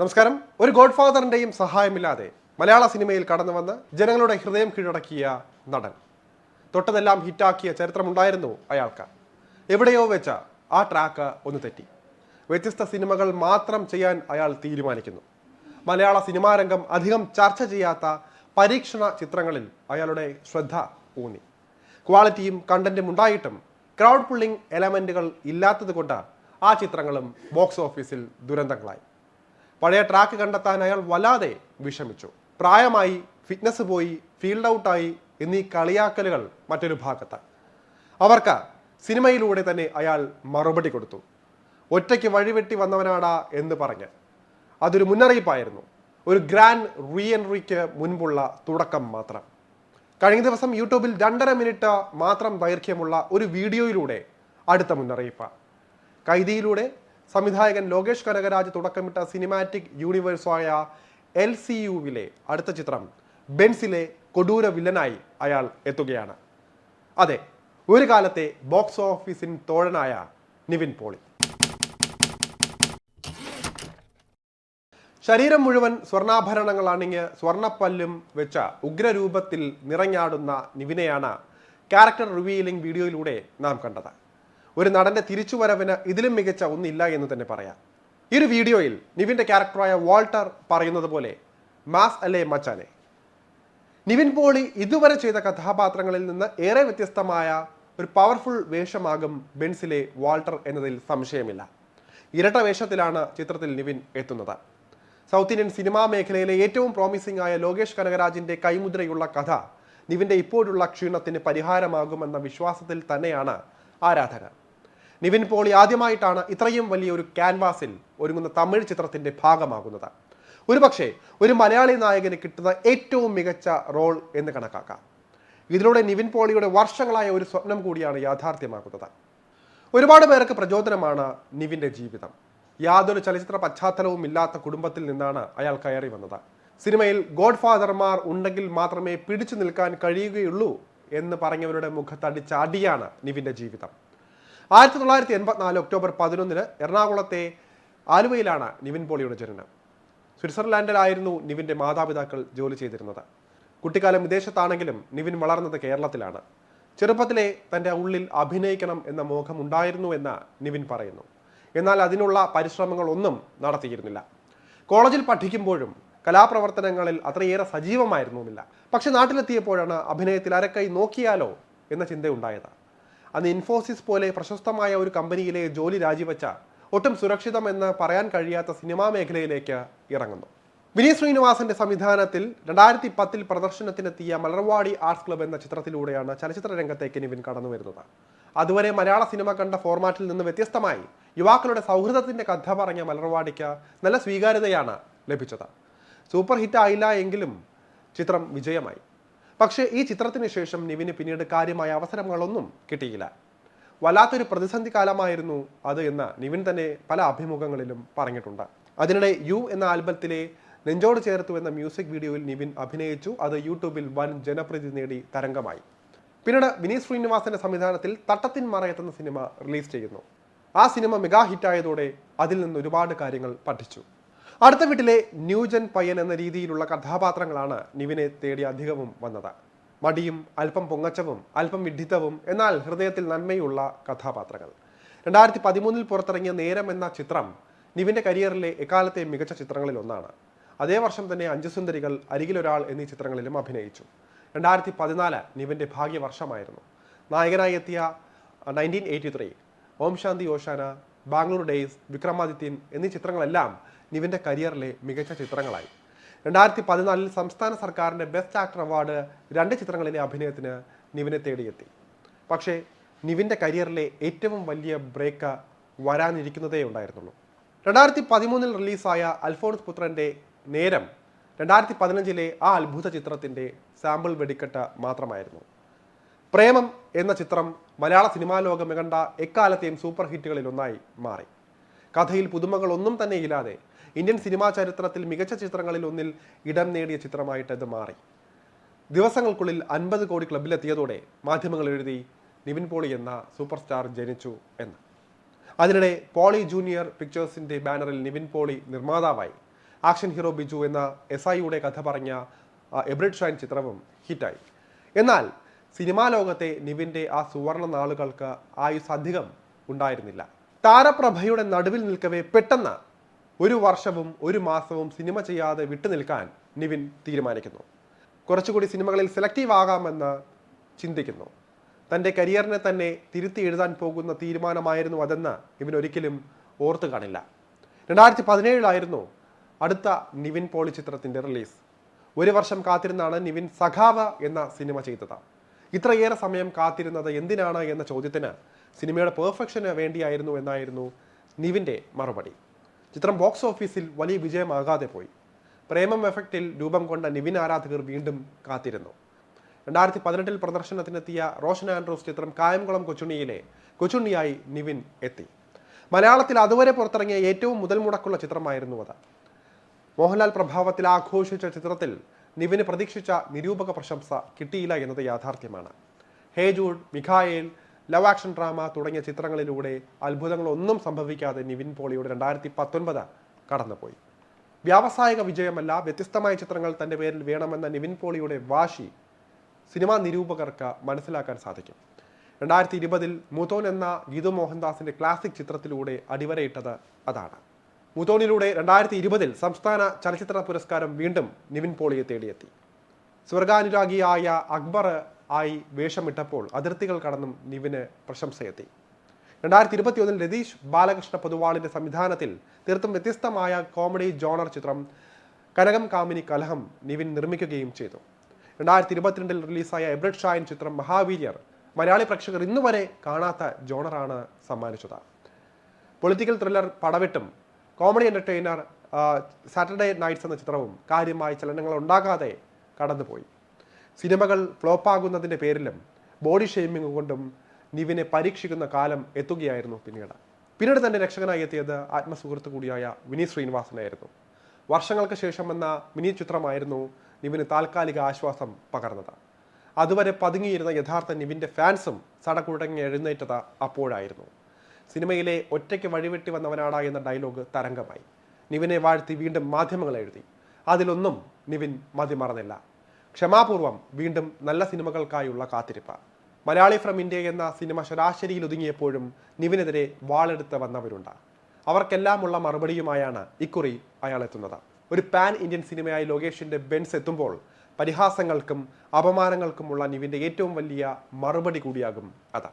നമസ്കാരം. ഒരു ഗോഡ് ഫാദറിന്റെയും സഹായമില്ലാതെ മലയാള സിനിമയിൽ കടന്നു വന്ന് ജനങ്ങളുടെ ഹൃദയം കീഴടക്കിയ നടൻ. തൊട്ടതെല്ലാം ഹിറ്റാക്കിയ ചരിത്രമുണ്ടായിരുന്നു അയാൾക്ക്. എവിടെയോ വെച്ച ആ ട്രാക്ക് ഒന്ന് തെറ്റി. വ്യത്യസ്ത സിനിമകൾ മാത്രം ചെയ്യാൻ അയാൾ തീരുമാനിക്കുന്നു. മലയാള സിനിമാ രംഗം അധികം ചർച്ച ചെയ്യാത്ത പരീക്ഷണ ചിത്രങ്ങളിൽ അയാളുടെ ശ്രദ്ധ ഊന്നി. ക്വാളിറ്റിയും കണ്ടന്റും ഉണ്ടായിട്ടും ക്രൗഡ് പുള്ളിംഗ് എലമെന്റുകൾ ഇല്ലാത്തത് കൊണ്ട് ആ ചിത്രങ്ങളും ബോക്സ് ഓഫീസിൽ ദുരന്തങ്ങളായി. പഴയ ട്രാക്ക് കണ്ടെത്താൻ അയാൾ വല്ലാതെ വിഷമിച്ചു. പ്രായമായി ഫിറ്റ്നസ് പോയി ഫീൽഡ് ഔട്ടായി എന്നീ കളിയാക്കലുകൾ മറ്റൊരു ഭാഗത്ത്. അവർക്ക് സിനിമയിലൂടെ തന്നെ അയാൾ മറുപടി കൊടുത്തു. ഒറ്റയ്ക്ക് വഴിവെട്ടി വന്നവനാടാ എന്ന് പറഞ്ഞ്. അതൊരു മുന്നറിയിപ്പായിരുന്നു. ഒരു ഗ്രാൻഡ് റീ എൻട്രിക്ക് മുൻപുള്ള തുടക്കം മാത്രം. കഴിഞ്ഞ ദിവസം യൂട്യൂബിൽ രണ്ടര മിനിറ്റ് മാത്രം ദൈർഘ്യമുള്ള ഒരു വീഡിയോയിലൂടെ അടുത്ത മുന്നറിയിപ്പ്. കൈദിയിലൂടെ സംവിധായകൻ ലോകേഷ് കനകരാജ് തുടക്കമിട്ട സിനിമാറ്റിക് യൂണിവേഴ്സായ എൽ സി യുവിലെ അടുത്ത ചിത്രം ബെൻസിലെ കൊടൂര വില്ലനായി അയാൾ എത്തുകയാണ്. അതെ ഒരു കാലത്തെ ബോക്സ് ഓഫീസിൻ തോഴനായ നിവിൻ പോളി ശരീരം മുഴുവൻ സ്വർണാഭരണങ്ങൾ അണിഞ്ഞ് സ്വർണപ്പല്ലും വെച്ച ഉഗ്രരൂപത്തിൽ നിറഞ്ഞാടുന്ന നിവിനെയാണ് ക്യാരക്ടർ റിവീലിംഗ് വീഡിയോയിലൂടെ നാം കണ്ടത്. ഒരു നടന്റെ തിരിച്ചുവരവിന് ഇതിലും മികച്ച ഒന്നില്ല എന്ന് തന്നെ പറയാം. ഈ ഒരു വീഡിയോയിൽ നിവിന്റെ ക്യാരക്ടറായ വാൾട്ടർ പറയുന്നത് പോലെ മാസ് അല്ലേ മച്ചാനെ? നിവിൻ പോളി ഇതുവരെ ചെയ്ത കഥാപാത്രങ്ങളിൽ നിന്ന് ഏറെ വ്യത്യസ്തമായ ഒരു പവർഫുൾ വേഷമാകും ബെൻസിലെ വാൾട്ടർ എന്നതിൽ സംശയമില്ല. ഇരട്ട വേഷത്തിലാണ് ചിത്രത്തിൽ നിവിൻ എത്തുന്നത്. സൗത്ത് ഇന്ത്യൻ സിനിമാ മേഖലയിലെ ഏറ്റവും പ്രോമിസിംഗ് ആയ ലോകേഷ് കനകരാജിന്റെ കൈമുദ്രയുള്ള കഥ നിവിന്റെ ഇപ്പോഴുള്ള ക്ഷീണത്തിന് പരിഹാരമാകുമെന്ന വിശ്വാസത്തിൽ തന്നെയാണ് ആരാധകർ. നിവിൻ പോളി ആദ്യമായിട്ടാണ് ഇത്രയും വലിയ ഒരു ക്യാൻവാസിൽ ഒരുങ്ങുന്ന തമിഴ് ചിത്രത്തിന്റെ ഭാഗമാകുന്നത്. ഒരുപക്ഷെ ഒരു മലയാളി നായകന് കിട്ടുന്ന ഏറ്റവും മികച്ച റോൾ എന്ന് കണക്കാക്കാം. ഇതിലൂടെ നിവിൻ പോളിയുടെ വർഷങ്ങളായ ഒരു സ്വപ്നം കൂടിയാണ് യാഥാർത്ഥ്യമാകുന്നത്. ഒരുപാട് പേർക്ക് പ്രചോദനമാണ് നിവിന്റെ ജീവിതം. യാതൊരു ചലച്ചിത്ര പശ്ചാത്തലവും ഇല്ലാത്ത കുടുംബത്തിൽ നിന്നാണ് അയാൾ കയറി വന്നത്. സിനിമയിൽ ഗോഡ് ഫാദർമാർ ഉണ്ടെങ്കിൽ മാത്രമേ പിടിച്ചു നിൽക്കാൻ കഴിയുകയുള്ളൂ എന്ന് പറഞ്ഞവരുടെ മുഖത്തടിച്ച അടിയാണ് നിവിന്റെ ജീവിതം. ആയിരത്തി തൊള്ളായിരത്തി എൺപത്തിനാല് ഒക്ടോബർ പതിനൊന്നിന് എറണാകുളത്തെ ആലുവയിലാണ് നിവിൻ പോളിയുടെ ജനനം. സ്വിറ്റ്സർലാൻഡിലായിരുന്നു നിവിന്റെ മാതാപിതാക്കൾ ജോലി ചെയ്തിരുന്നത്. കുട്ടിക്കാലം വിദേശത്താണെങ്കിലും നിവിൻ വളർന്നത് കേരളത്തിലാണ്. ചെറുപ്പത്തിലെ തന്റെ ഉള്ളിൽ അഭിനയിക്കണം എന്ന മോഹം ഉണ്ടായിരുന്നു എന്ന് നിവിൻ പറയുന്നു. എന്നാൽ അതിനുള്ള പരിശ്രമങ്ങളൊന്നും നടത്തിയിരുന്നില്ല. കോളേജിൽ പഠിക്കുമ്പോഴും കലാപ്രവർത്തനങ്ങളിൽ അത്രയേറെ സജീവമായിരുന്നുമില്ല. പക്ഷെ നാട്ടിലെത്തിയപ്പോഴാണ് അഭിനയത്തിൽ അരക്കൈ നോക്കിയാലോ എന്ന ചിന്തയുണ്ടായത്. അന്ന് ഇൻഫോസിസ് പോലെ പ്രശസ്തമായ ഒരു കമ്പനിയിലെ ജോലി രാജിവെച്ച ഒട്ടും സുരക്ഷിതമെന്ന് പറയാൻ കഴിയാത്ത സിനിമാ മേഖലയിലേക്ക് ഇറങ്ങുന്നു. വിനീത് ശ്രീനിവാസന്റെ സംവിധാനത്തിൽ രണ്ടായിരത്തി പത്തിൽ പ്രദർശനത്തിനെത്തിയ മലർവാടി ആർട്സ് ക്ലബ് എന്ന ചിത്രത്തിലൂടെയാണ് ചലച്ചിത്ര രംഗത്തേക്ക് നിവിൻ കടന്നു വരുന്നത്. അതുവരെ മലയാള സിനിമ കണ്ട ഫോർമാറ്റിൽ നിന്ന് വ്യത്യസ്തമായി യുവാക്കളുടെ സൗഹൃദത്തിന്റെ കഥ പറഞ്ഞ മലർവാടിക്ക് നല്ല സ്വീകാര്യതയാണ് ലഭിച്ചത്. സൂപ്പർ ഹിറ്റ് ആയില്ല എങ്കിലും ചിത്രം വിജയമായി. പക്ഷേ ഈ ചിത്രത്തിന് ശേഷം നിവിന് പിന്നീട് കാര്യമായ അവസരങ്ങളൊന്നും കിട്ടിയില്ല. വല്ലാത്തൊരു പ്രതിസന്ധി കാലമായിരുന്നു അത് എന്ന് നിവിൻ തന്നെ പല അഭിമുഖങ്ങളിലും പറഞ്ഞിട്ടുണ്ട്. അതിനിടെ യു എന്ന ആൽബത്തിലെ നെഞ്ചോട് ചേർത്തു എന്ന മ്യൂസിക് വീഡിയോയിൽ നിവിൻ അഭിനയിച്ചു. അത് യൂട്യൂബിൽ വൻ ജനപ്രീതി നേടി തരംഗമായി. പിന്നീട് വിനീത് ശ്രീനിവാസന്റെ സംവിധാനത്തിൽ തട്ടത്തിൻ മറയത്തുന്ന സിനിമ റിലീസ് ചെയ്യുന്നു. ആ സിനിമ മെഗാ ഹിറ്റായതോടെ അതിൽ നിന്ന് ഒരുപാട് കാര്യങ്ങൾ പഠിച്ചു. അടുത്ത വീട്ടിലെ ന്യൂജൻ പയ്യൻ എന്ന രീതിയിലുള്ള കഥാപാത്രങ്ങളാണ് നിവിനെ തേടി അധികവും വന്നത്. മടിയും അല്പം പൊങ്ങച്ചവും അല്പം വിഡ്ഢിത്തവും എന്നാൽ ഹൃദയത്തിൽ നന്മയുള്ള കഥാപാത്രങ്ങൾ. രണ്ടായിരത്തി പതിമൂന്നിൽ പുറത്തിറങ്ങിയ നേരം എന്ന ചിത്രം നിവിന്റെ കരിയറിലെ എക്കാലത്തെ മികച്ച ചിത്രങ്ങളിൽ ഒന്നാണ്. അതേ വർഷം തന്നെ അഞ്ചു സുന്ദരികൾ അരികിലൊരാൾ എന്നീ ചിത്രങ്ങളിലും അഭിനയിച്ചു. രണ്ടായിരത്തി പതിനാല് നിവിന്റെ ഭാഗ്യവർഷമായിരുന്നു. നായകനായി എത്തിയ nineteen eighty three Om Shanti Oshana Bangalore Days Vikramadithyan എന്നീ ചിത്രങ്ങളെല്ലാം നിവിന്റെ കരിയറിലെ മികച്ച ചിത്രങ്ങളായി. രണ്ടായിരത്തി പതിനാലിൽ സംസ്ഥാന സർക്കാരിന്റെ ബെസ്റ്റ് ആക്ടർ അവാർഡ് രണ്ട് ചിത്രങ്ങളിലെ അഭിനയത്തിന് നിവിനെ തേടിയെത്തി. പക്ഷേ നിവിന്റെ കരിയറിലെ ഏറ്റവും വലിയ ബ്രേക്ക് വരാനിരിക്കുന്നതേ ഉണ്ടായിരുന്നുള്ളൂ. രണ്ടായിരത്തി പതിമൂന്നിൽ റിലീസായ അൽഫോൺസ് പുത്രന്റെ നേരം രണ്ടായിരത്തി പതിനഞ്ചിലെ ആ അത്ഭുത ചിത്രത്തിന്റെ സാമ്പിൾ വെടിക്കെട്ട് മാത്രമായിരുന്നു. പ്രേമം എന്ന ചിത്രം മലയാള സിനിമാ ലോകം കണ്ട എക്കാലത്തെയും സൂപ്പർ ഹിറ്റുകളിൽ ഒന്നായി മാറി. കഥയിൽ പുതുമകളൊന്നും തന്നെ ഇല്ലാതെ ഇന്ത്യൻ സിനിമാ ചരിത്രത്തിൽ മികച്ച ചിത്രങ്ങളിൽ ഒന്നിൽ ഇടം നേടിയ ചിത്രമായിട്ട് ഇത് മാറി. ദിവസങ്ങൾക്കുള്ളിൽ അൻപത് കോടി ക്ലബിലെത്തിയതോടെ മാധ്യമങ്ങൾ എഴുതി നിവിൻ പോളി എന്ന സൂപ്പർ സ്റ്റാർ ജനിച്ചു എന്ന്. അതിനിടെ പോളി ജൂനിയർ പിക്ചേഴ്സിന്റെ ബാനറിൽ നിവിൻ പോളി നിർമ്മാതാവായി. ആക്ഷൻ ഹീറോ ബിജു എന്ന എസ് ഐയുടെ കഥ പറഞ്ഞ എബ്രിഡ് ഷൈൻ ചിത്രവും ഹിറ്റായി. എന്നാൽ സിനിമാ ലോകത്തെ നിവിന്റെ ആ സുവർണ നാളുകൾക്ക് ആയുസ് അധികം ഉണ്ടായിരുന്നില്ല. താരപ്രഭയുടെ നടുവിൽ നിൽക്കവേ പെട്ടെന്ന് ഒരു വർഷവും ഒരു മാസവും സിനിമ ചെയ്യാതെ വിട്ടുനിൽക്കാൻ നിവിൻ തീരുമാനിക്കുന്നു. കുറച്ചുകൂടി സിനിമകളിൽ സെലക്റ്റീവ് ആകാമെന്ന് ചിന്തിക്കുന്നു. തന്റെ കരിയറിനെ തന്നെ തിരുത്തി എഴുതാൻ പോകുന്ന തീരുമാനമായിരുന്നു അതെന്ന് ഇവൻ ഒരിക്കലും ഓർത്തു കാണില്ല. രണ്ടായിരത്തി പതിനേഴിലായിരുന്നു അടുത്ത നിവിൻ പോളി ചിത്രത്തിന്റെ റിലീസ് ഒരു വർഷം കാത്തിരുന്നാണ് നിവിൻ സഖാവ എന്ന സിനിമ ചെയ്തത്. ഇത്രയേറെ സമയം കാത്തിരുന്നത് എന്തിനാണ് എന്ന ചോദ്യത്തിന് സിനിമയുടെ പെർഫെക്ഷന് വേണ്ടിയായിരുന്നു എന്നായിരുന്നു നിവിന്റെ മറുപടി. ചിത്രം ബോക്സ് ഓഫീസിൽ വലിയ വിജയമാകാതെ പോയി. പ്രേമം എഫക്റ്റിൽ രൂപം കൊണ്ട നിവിൻ ആരാധകർ വീണ്ടും കാത്തിരുന്നു. രണ്ടായിരത്തി പതിനെട്ടിൽ പ്രദർശനത്തിനെത്തിയ റോഷൻ ആൻഡ്രോസ് ചിത്രം കായംകുളം കൊച്ചുണ്ണിയിലെ കൊച്ചുണ്ണിയായി നിവിൻ എത്തി. മലയാളത്തിൽ അതുവരെ പുറത്തിറങ്ങിയ ഏറ്റവും മുതൽ മുടക്കുള്ള ചിത്രമായിരുന്നു അത്. മോഹൻലാൽ പ്രഭാവത്തിൽ ആഘോഷിച്ച ചിത്രത്തിൽ നിവിന് പ്രതീക്ഷിച്ച നിരൂപക പ്രശംസ കിട്ടിയില്ല എന്നത് യാഥാർത്ഥ്യമാണ്. ഹേജൂഡ് മിഖായേൽ ലവ് ആക്ഷൻ ഡ്രാമ തുടങ്ങിയ ചിത്രങ്ങളിലൂടെ അത്ഭുതങ്ങളൊന്നും സംഭവിക്കാതെ നിവിൻ പോളിയുടെ രണ്ടായിരത്തി പത്തൊൻപത് കടന്നുപോയി. വ്യാവസായിക വിജയമല്ല വ്യത്യസ്തമായ ചിത്രങ്ങൾ തന്റെ പേരിൽ വേണമെന്ന നിവിൻ പോളിയുടെ വാശി സിനിമാ നിരൂപകർക്ക് മനസ്സിലാക്കാൻ സാധിക്കും. രണ്ടായിരത്തി ഇരുപതിൽ മുതോൻ എന്ന ഗീതു മോഹൻദാസിന്റെ ക്ലാസിക് ചിത്രത്തിലൂടെ അടിവരയിട്ടത് അതാണ്. മുതോനിലൂടെ രണ്ടായിരത്തി ഇരുപതിൽ സംസ്ഥാന ചലച്ചിത്ര പുരസ്കാരം വീണ്ടും നിവിൻ പോളിയെ തേടിയെത്തി. സ്വർഗാനുരാഗിയായ അക്ബർ ആയി വേഷമിട്ടപ്പോൾ അതിർത്തികൾ കടന്നും നിവിന് പ്രശംസയെത്തി. രണ്ടായിരത്തി ഇരുപത്തി ഒന്നിൽ രതീഷ് ബാലകൃഷ്ണ പൊതുവാളിന്റെ സംവിധാനത്തിൽ തീർത്തും വ്യത്യസ്തമായ കോമഡി ജോണർ ചിത്രം കനകം കാമിനി കലഹം നിവിൻ നിർമ്മിക്കുകയും ചെയ്തു. രണ്ടായിരത്തി ഇരുപത്തിരണ്ടിൽ റിലീസായ എബ്രഡ് ഷായൻ ചിത്രം മഹാവീര്യർ മലയാളി പ്രേക്ഷകർ ഇന്നുവരെ കാണാത്ത ജോണറാണ് സമ്മാനിച്ചത്. പൊളിറ്റിക്കൽ ത്രില്ലർ പടവിട്ടും കോമഡി എന്റർടൈനർ സാറ്റർഡേ നൈറ്റ്സ് എന്ന ചിത്രവും കാര്യമായ ചലനങ്ങൾ ഉണ്ടാകാതെ കടന്നുപോയി. സിനിമകൾ ഫ്ലോപ്പാകുന്നതിന്റെ പേരിലും ബോഡി ഷെയ്മിങ് കൊണ്ടും നിവിനെ പരീക്ഷിക്കുന്ന കാലം എത്തുകയായിരുന്നു പിന്നീട്. പിന്നീട് തന്നെ രക്ഷകനായി എത്തിയത് ആത്മസുഹൃത്ത് കൂടിയായ വിനീത് ശ്രീനിവാസനായിരുന്നു. വർഷങ്ങൾക്ക് ശേഷം എന്ന മിനി ചിത്രമായിരുന്നു നിവിന് താൽക്കാലിക ആശ്വാസം പകർന്നത്. അതുവരെ പതുങ്ങിയിരുന്ന യഥാർത്ഥ നിവിന്റെ ഫാൻസും സടകുടങ്ങി എഴുന്നേറ്റത് അപ്പോഴായിരുന്നു. സിനിമയിലെ ഒറ്റയ്ക്ക് വഴിവെട്ടി വന്നവനാടാ എന്ന ഡയലോഗ് തരംഗമായി. നിവിനെ വാഴ്ത്തി വീണ്ടും മാധ്യമങ്ങൾ എഴുതി. അതിലൊന്നും നിവിൻ മതിമറന്നില്ല. ക്ഷമാപൂർവം വീണ്ടും നല്ല സിനിമകൾക്കായുള്ള കാത്തിരിപ്പ്. മലയാളി ഫ്രം ഇന്ത്യ എന്ന സിനിമ ശരാശരിയിൽ ഒതുങ്ങിയപ്പോഴും നിവിനെതിരെ വാളെടുത്ത് വന്നവരുണ്ട്. അവർക്കെല്ലാമുള്ള മറുപടിയുമായാണ് ഇക്കുറി അയാൾ എത്തുന്നത് ഒരു പാൻ ഇന്ത്യൻ സിനിമയായി ലോകേഷിന്റെ ബെൻസ് എത്തുമ്പോൾ പരിഹാസങ്ങൾക്കും അപമാനങ്ങൾക്കുമുള്ള നിവിന്റെ ഏറ്റവും വലിയ മറുപടി കൂടിയാകും അത്.